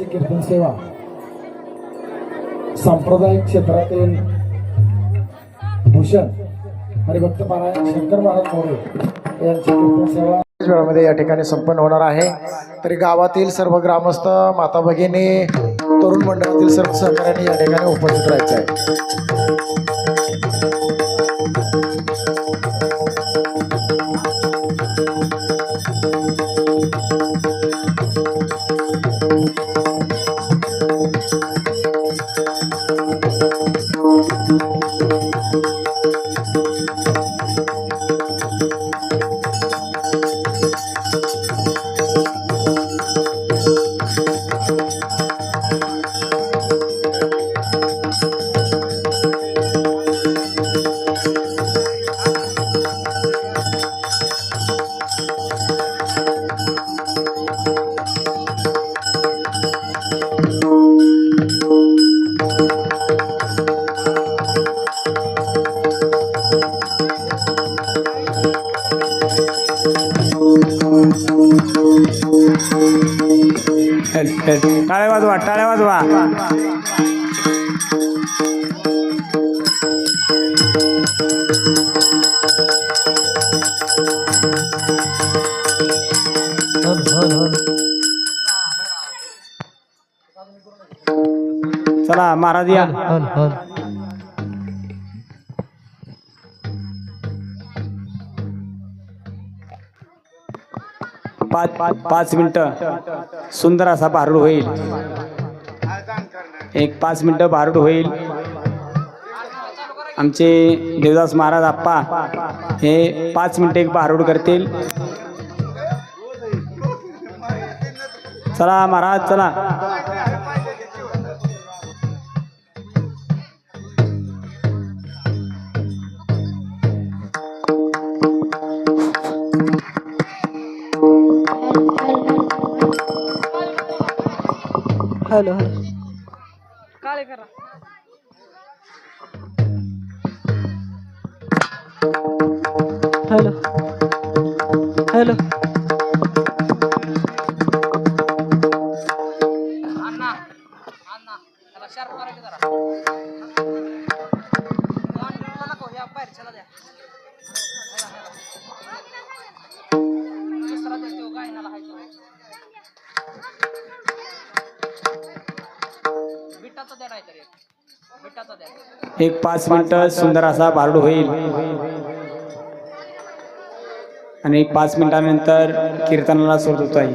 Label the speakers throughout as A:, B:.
A: यांची कीर्तन सेवा. सांप्रदायिक क्षेत्रातील भूषण हरिभक्त पारायण शंकर महाराज मोरे यांची कीर्तन सेवा वेळामध्ये या ठिकाणी संपन्न होणार आहे. तरी गावातील सर्व ग्रामस्थ माता भगिनी तरुण मंडळातील सर्व सहकार्याने या ठिकाणी उपस्थित राहायचे आहे.
B: चला महाराज या. पाच पाच पाच मिनिटं सुंदर असा भारूड होईल. एक पाच मिनटं भारूड होईल. आमचे देवदास महाराज आप्पा हे पाच मिनटं एक भारूड करतील. चला महाराज चला.
C: Hello hello. हॅलो.
B: एक पाच मिनिटं सुंदर असा भारूड होईल. आणि पाच मिनिटानंतर कीर्तनाला सुरुवात होत आहे.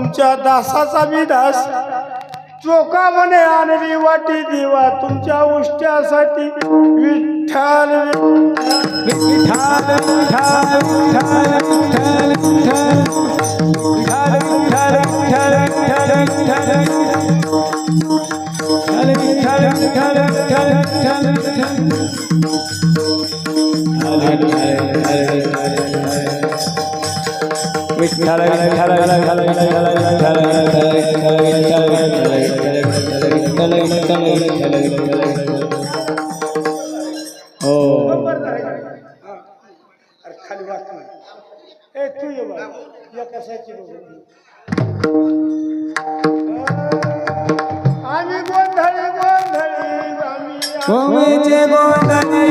D: तुमच्या दासाचा मी दास चोका म्हणे आणली वाटी दिवा तुमच्या उष्ट्यासाठी विठ्ठल
B: विठ्ठल
D: ও আর খালি বাস না এই তুই এবার ইয়া আমি যে গোধরি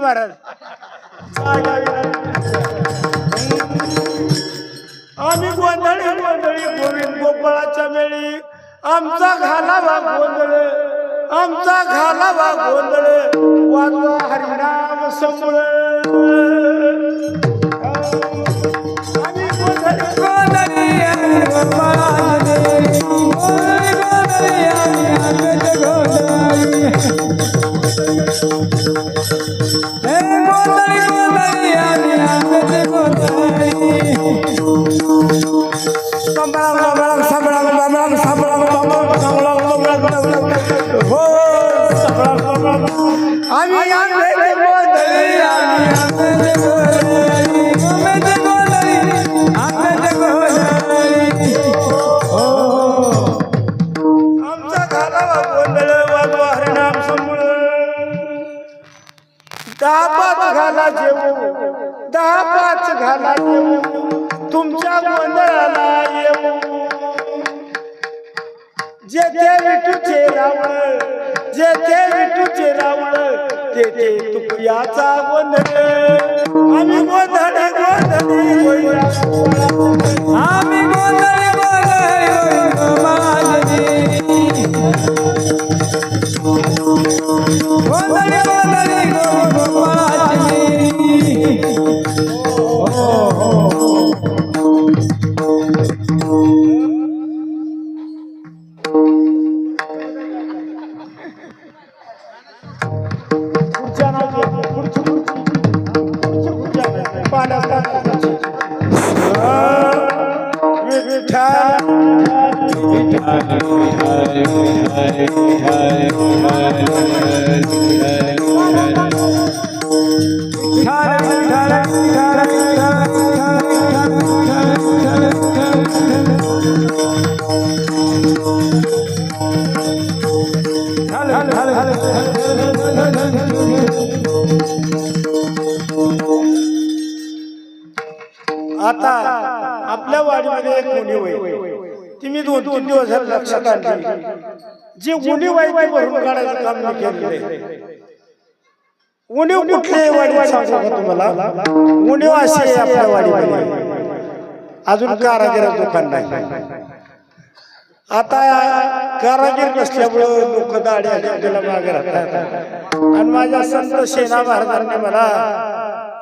D: महाराज. आम्ही गोंधळी गोंधळी गोविंद गोपाळाच्या वेळी आमचा घालावा गोंधळ आमचा घालावा गोंधळ. वाजवा हरिनाम समूळ आम्ही गोंधळी
B: गोंधळी
D: गोपाळा दहा पाच घाला जेवू दहा पाच घाला जेवू तुमच्या गोंधळाला येऊ. जे ते विठूचे रावळ जे ते विठूचे रावळ ते ते तुकयाचा गोंधळ. आम्ही गोंधळ गोंधळी
B: आम्ही गोंधळ गोंधळ
D: Thank you. आता आपल्या वाडीमध्ये एक उणीव आहे ती मी दोन तीन दिवस लक्षात आणली. जी उणीव आहे ती भरून काढायचं काम मी केलेलं आहे. उणीव कुठली वाडी सांगतो का तुम्हाला? उणीव अशी आहे आपल्या वाडीमध्ये. अजून कारागिरा दुकान नाही. आता कारागीर नसल्यामुळं लोक दाढी आपल्याला मागे राहतात. आणि माझ्या संत सेना महाराजांनी मला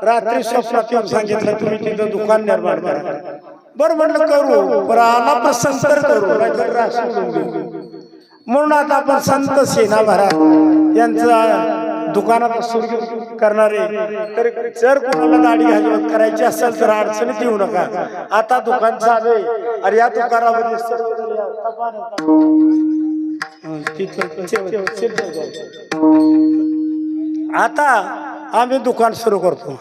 D: रात्री स्वप्नात येऊन सांगितलं तुम्ही तिथं दुकान निर्माण करा. बरं म्हटलं करू बरं आला प्रसंग तर करू नाहीतर म्हणून आता आपण संत सेना महाराज यांचा दुकानात सुरू करणारे. तर जर कोणाला दाढी घालवत करायची असेल तर अडचणीत येऊ नका. आता दुकान चालू आहे. आणि या दुकानामध्ये. हं, आता आम्ही दुकान सुरू करतो.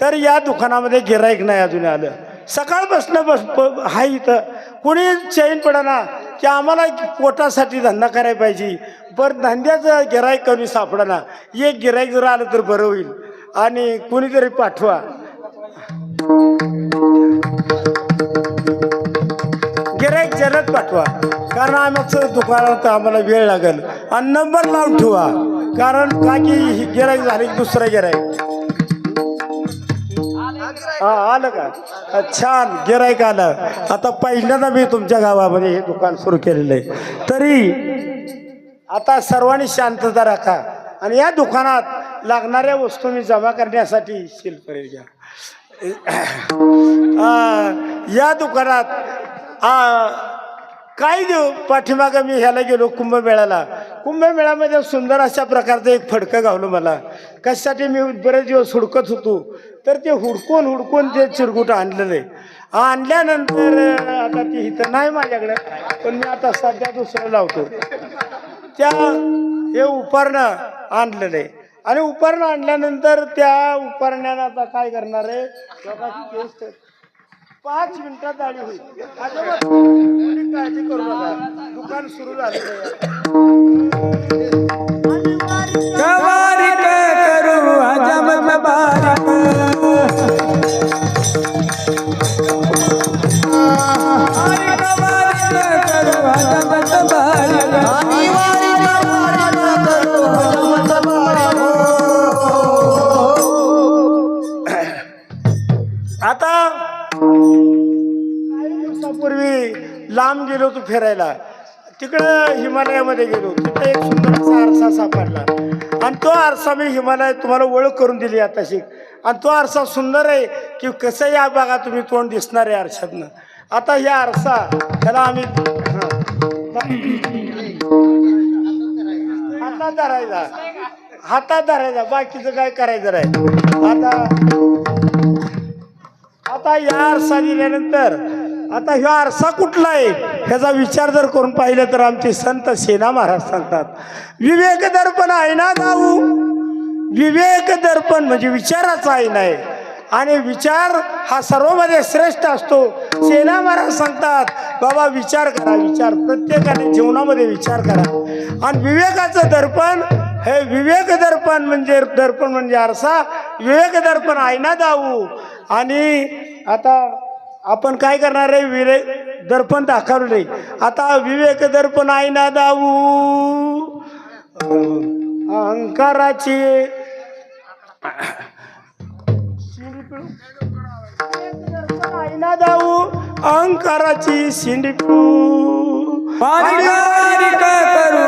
D: तर या दुकानामध्ये गिराईक नाही अजून आलं. सकाळपासून बस ब- हाय इथं. कोणी चैन पडना की आम्हाला पोटासाठी धंदा करायला पाहिजे. बरं धंद्याचं गिराईक कमी सापडाना. एक गिराईक जर आलं तर बरं होईल. आणि कुणीतरी पाठवा. गिराईक जलद पाठवा. कारण आमचं दुकानात आम्हाला वेळ लागेल. आणि नंबर लावून ठेवा. कारण का की गिराईक झाली की दुसरं गिराईक हा आलं का? छान. गिराईक आलं. आता पहिल्यांदा मी तुमच्या गावामध्ये हे दुकान सुरू केलेलं आहे. तरी आता सर्वांनी शांतता राखा. आणि या दुकानात लागणाऱ्या वस्तू मी जमा करण्यासाठी शिल्परे घ्या. या दुकानात आ, काय देऊ पाठीमागं मी ह्याला गेलो कुंभमेळ्याला. कुंभमेळ्यामध्ये सुंदर अशा प्रकारचं एक फडकं गावलं मला. कशासाठी मी बरेच दिवस हुडकत होतो तर ते हुडकून हुडकून ते चिरगुट आणलेलं. आहे आणल्यानंतर आता ती इथं नाही माझ्याकडे पण मी आता सध्या दुसरं लावतो. त्या हे उपरणं आणलेलं. आहे आणि उपरणं आणल्यानंतर त्या उपरण्यानं आता काय करणार आहे? लोकांची केस पाच मिनिटात दाढी होईल. अजिबात. कोणी काळजी करू नका. दुकान सुरू झालेलं आहे.
B: करू हजमत बारीक बारीक
D: फिरायला. तिकडं हिमालयामध्ये गेलो. तिथे एक सुंदर असा आरसा सापडला. आणि तो आरसा मी हिमालय तुम्हाला ओळख करून दिली आताशी. आणि तो आरसा सुंदर आहे की कसं या भागात तुम्ही तोंड दिसणार आहे आरशातनं. आता ह्या आरसा त्याला आम्ही हातात धरायचा. हातात धरायचा. बाकीचं काय करायचं राय आता आता या आरसा दिल्यानंतर आता ह्यो आरसा कुठला आहे ह्याचा विचार जर करून पाहिलं तर आमचे संत सेना महाराज सांगतात विवेक दर्पण आहे ना जाऊ विवेक दर्पण म्हणजे विचाराचा आहे नाही. आणि विचार हा सर्वमध्ये श्रेष्ठ असतो. सेना महाराज सांगतात बाबा विचार करा विचार. प्रत्येकाने जीवनामध्ये विचार करा. आणि विवेकाचं दर्पण हे विवेक दर्पण म्हणजे दर्पण म्हणजे आरसा. विवेक दर्पण आईना दाऊ आणि आता आपण काय करणार आहे? विरे दर्पण दाखवले आता विवेक दर्पण आईना दाऊ? अहंकाराची आईना दाऊ? अहंकाराची शिंडकू
B: बारीक बारीक करू?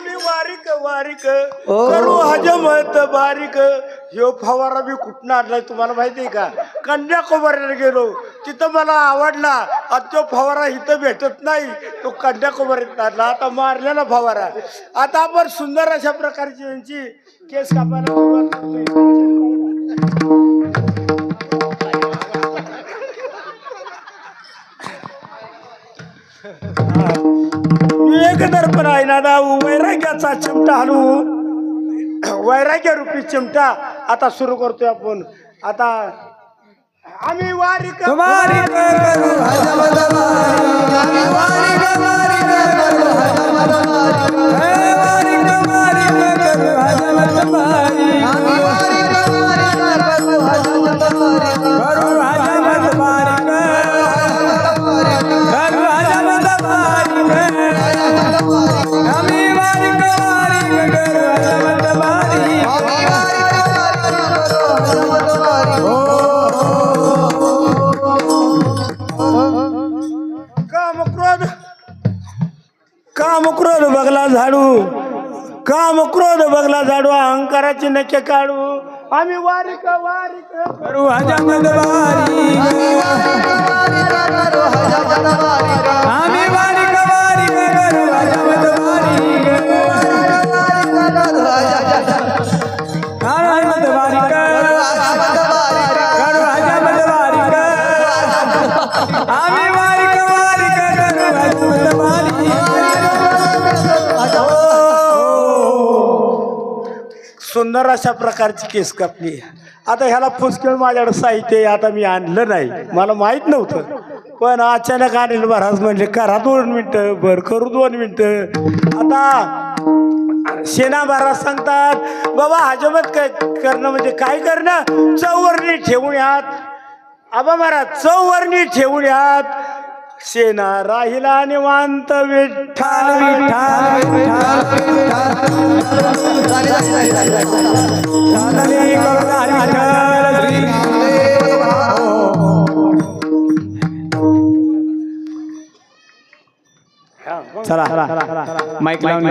D: आम्ही वारीक वारीक. करू हजमत बारीक. ह्यो फवारा मी कुठं आणलाय तुम्हाला माहिती आहे का? कन्याकुमारीला गेलो. तिथं मला आवडला. आणि तो फवारा इथं भेटत नाही. तो कन्याकुमारीत आणला. आता मारलेला फवारा. आता आपण सुंदर अशा प्रकारची यांची केस कापायला सुरुवात करतोय. विवेक दर्पण आहे ना दाऊ? वैराग्याचा चिमटा हलवून वैराग्य रूपी चिमटा आता सुरू करतोय आपण. आता आम्ही वारी क- झाडू. काम क्रोध बघला झाडू अहंकाराची नके काढू. आम्ही वारिक वारिक.
B: करू हजामत वारी आम्ही वारिक वारिक करू हजामत वारी
D: सुंदर अशा प्रकारची केस कापली. आता ह्याला फुसकेळ माझ्याकडे साहित्य आता मी आणलं नाही. मला माहीत नव्हतं. पण अचानक अनिल महाराज म्हणले करा दोन मिनटं बर करू दोन मिनटं. आता सेना महाराज सांगतात बाबा हजमत काय करणं म्हणजे काय करणं? चौवरणी ठेवून यात. आबा महाराज चौवरणी ठेवून यात. सेना राहिला निवांत विठ्ठल
B: विठ्ठल चला माईक लावून.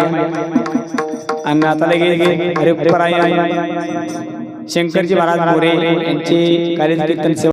B: आणि आता लगेच शंकरजी महाराज मोरे यांची कार्यकीर्तन सेवा